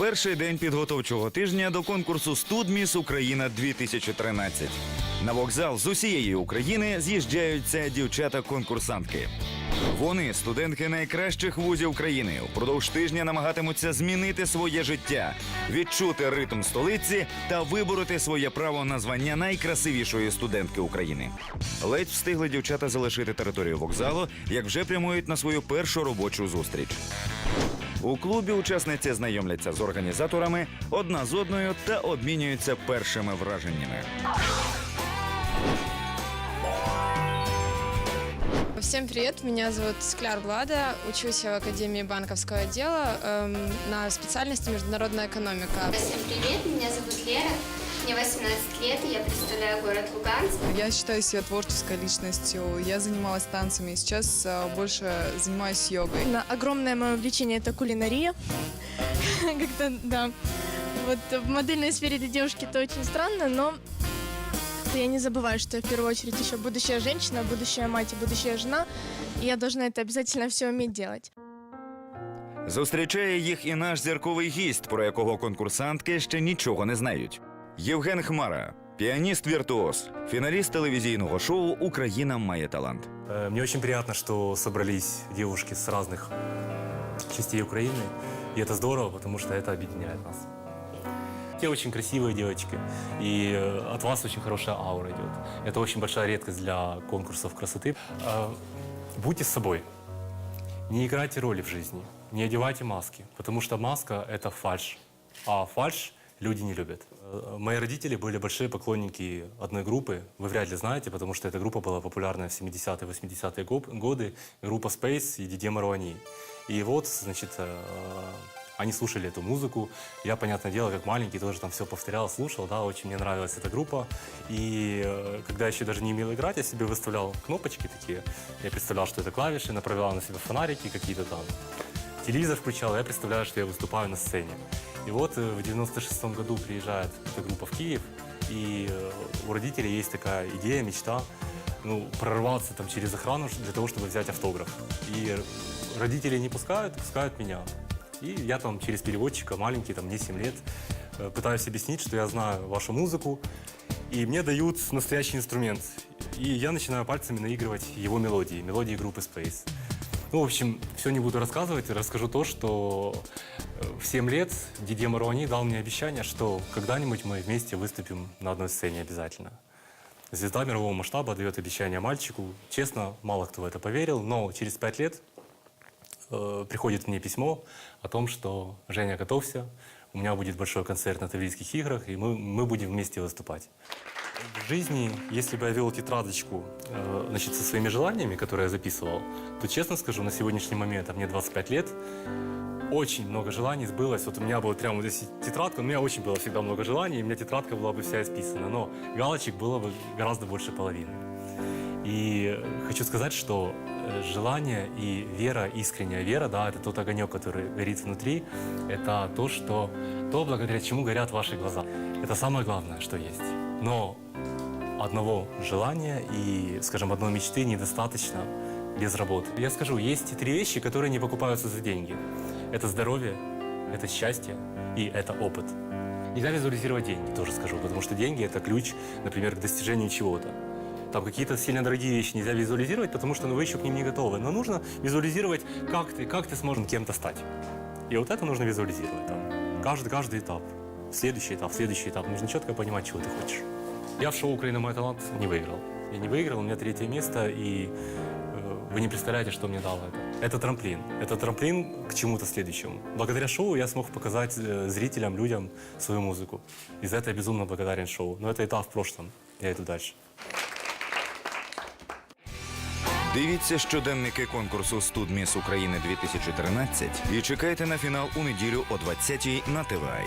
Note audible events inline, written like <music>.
Перший день підготовчого тижня до конкурсу Студміс Україна 2013. На вокзал з усієї України з'їжджаються дівчата-конкурсантки. Вони студентки найкращих вузів країни. Впродовж тижня намагатимуться змінити своє життя, відчути ритм столиці та вибороти своє право на звання найкрасивішої студентки України. Ледь встигли дівчата залишити територію вокзалу, як вже прямують на свою першу робочу зустріч. У клубі учасниці знайомляться з організаторами одна з одною та обмінюються першими враженнями. Всем привет, меня зовут Скляр Влада, учусь я в Академии банковского отдела эм, на специальности международная экономика. Всем привет, меня зовут Лера, мне 18 лет, и я представляю город Луганск. Я считаю себя творческой личностью. Я занималась танцами, сейчас а, больше занимаюсь йогой. На- Огромное мое увлечение это кулинария. <laughs> Как-то, да. Вот в модельной сфере для девушки это очень странно, но я не забываю, что я в первую очередь еще будущая женщина, будущая мать и будущая жена, и я должна это обязательно все уметь делать. Зустрічає їх і наш зірковий гість, про якого конкурсантки ще нічого не знають. Євген Хмара, піаніст віртуоз, фіналіст телевізійного шоу Україна має талант. Э, Мне очень приятно, что собрались девушки с разных частей Украины. И это здорово, потому что это объединяет нас. Те очень красивые девочки, и э, от вас очень хорошая аура идет. Это очень большая редкость для конкурсов красоты. Э, Будьте собой. Не играйте роли в жизни, не одевайте маски, потому что маска — это фальш, а фальш люди не любят. Э, Мои родители были большие поклонники одной группы, вы вряд ли знаете, потому что эта группа была популярна в 70-е, 80-е го- годы, группа Space и Дидье Маруани. И вот, значит, э, они слушали эту музыку. Я, понятное дело, как маленький, тоже там все повторял, слушал, да, очень мне нравилась эта группа. И э, когда я еще даже не умел играть, я себе выставлял кнопочки такие. Я представлял, что это клавиши, направлял на себя фонарики какие-то там. Телевизор включал, я представляю, что я выступаю на сцене. И вот э, в 96 году приезжает эта группа в Киев, и э, у родителей есть такая идея, мечта, ну, прорваться там через охрану для того, чтобы взять автограф. И родители не пускают, пускают меня. И я там через переводчика, маленький, там мне 7 лет, э, пытаюсь объяснить, что я знаю вашу музыку, и мне дают настоящий инструмент. И я начинаю пальцами наигрывать его мелодии, мелодии группы Space. Ну, в общем, все не буду рассказывать, расскажу то, что э, в 7 лет Дидье Маруани дал мне обещание, что когда-нибудь мы вместе выступим на одной сцене обязательно. Звезда мирового масштаба дает обещание мальчику. Честно, мало кто в это поверил, но через 5 лет э, приходит мне письмо о том, что Женя, готовься, у меня будет большой концерт на Таврийских играх, и мы, мы будем вместе выступать. В жизни, если бы я вел тетрадочку э, значит, со своими желаниями, которые я записывал, то, честно скажу, на сегодняшний момент, а мне 25 лет, очень много желаний сбылось. Вот у меня была прямо вот здесь тетрадка, у меня очень было всегда много желаний, и у меня тетрадка была бы вся исписана, но галочек было бы гораздо больше половины. И хочу сказать, что э, желание и вера, искренняя вера, да, это тот огонек, который горит внутри, это то, что, то, благодаря чему горят ваши глаза. Это самое главное, что есть. Но одного желания и, скажем, одной мечты недостаточно без работы. Я скажу, есть три вещи, которые не покупаются за деньги. Это здоровье, это счастье и это опыт. Нельзя визуализировать деньги, тоже скажу, потому что деньги – это ключ, например, к достижению чего-то. Там какие-то сильно дорогие вещи нельзя визуализировать, потому что ну, вы еще к ним не готовы. Но нужно визуализировать, как ты, как ты сможешь кем-то стать. И вот это нужно визуализировать. Там. Каждый, каждый этап. Следующий этап, следующий этап. Нужно четко понимать, чего ты хочешь. Я в шоу «Украина. Мой талант» не выиграл. Я не выиграл, у меня третье место, и э, вы не представляете, что мне дало это. Это трамплин. Это трамплин к чему-то следующему. Благодаря шоу я смог показать э, зрителям, людям свою музыку. И за это я безумно благодарен шоу. Но это этап в прошлом. Я иду дальше. Дивіться щоденники конкурсу Студміс України 2013 і чекайте на фінал у неділю о 20-й на ТВА.